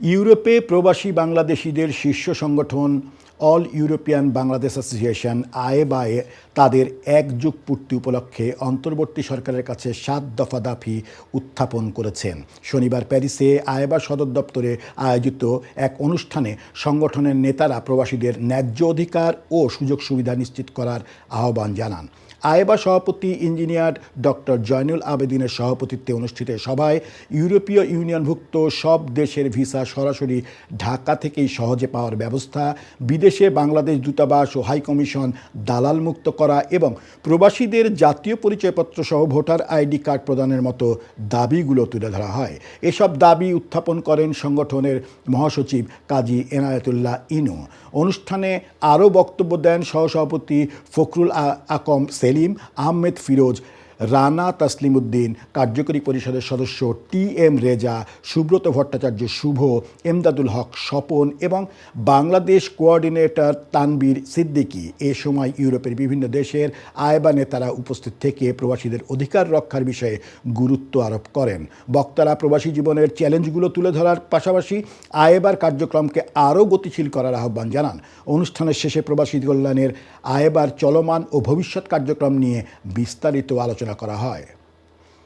ইউরোপে প্রবাসী বাংলাদেশিদের শীর্ষ সংগঠন অল ইউরোপিয়ান বাংলাদেশ অ্যাসোসিয়েশন আয়েবায়ে তাদের একযুগ পূর্তি উপলক্ষে অন্তর্বর্তী সরকারের কাছে সাত দফা দাফি উত্থাপন করেছেন। শনিবার প্যারিসে আয়েবা সদর দপ্তরে আয়োজিত এক অনুষ্ঠানে সংগঠনের নেতারা প্রবাসীদের ন্যায্য অধিকার ও সুযোগ সুবিধা নিশ্চিত করার আহ্বান জানান। আয়েবা সভাপতি ইঞ্জিনিয়ার ডক্টর জয়নুল আবেদিনের সভাপতিত্বে অনুষ্ঠিত সভায় ইউরোপীয় ইউনিয়নভুক্ত সব দেশের ভিসা সরাসরি ঢাকা থেকেই সহজে পাওয়ার ব্যবস্থা, বিদেশে বাংলাদেশ দূতাবাস ও হাইকমিশন দালাল মুক্ত করা এবং প্রবাসীদের জাতীয় পরিচয়পত্র সহ ভোটার আইডি কার্ড প্রদানের মতো দাবিগুলো তুলে ধরা হয়। এসব দাবি উত্থাপন করেন সংগঠনের মহাসচিব কাজী এনায়েতুল্লাহ ইনু। অনুষ্ঠানে আরও বক্তব্য দেন সহসভাপতি ফখরুল আকম সেলিম, আহমেদ ফিরোজ রানা তাসলিম উদ্দিন কার্যকরী পরিষদের সদস্য টি এম রেজা, সুব্রত ভট্টাচার্য শুভ, এমদাদুল হক স্বপন এবং বাংলাদেশ কোঅর্ডিনেটর তানবীর সিদ্দিকী। এ সময় ইউরোপের বিভিন্ন দেশের আয়বা নেতারা উপস্থিত থেকে প্রবাসীদের অধিকার রক্ষার বিষয়ে গুরুত্ব আরোপ করেন। বক্তারা প্রবাসী জীবনের চ্যালেঞ্জগুলো তুলে ধরার পাশাপাশি আয়েবার কার্যক্রমকে আরও গতিশীল করার আহ্বান জানান। অনুষ্ঠানের শেষে প্রবাসী কল্যাণের আয়েবার চলমান ও ভবিষ্যৎ কার্যক্রম নিয়ে বিস্তারিত আলোচনা করা হয়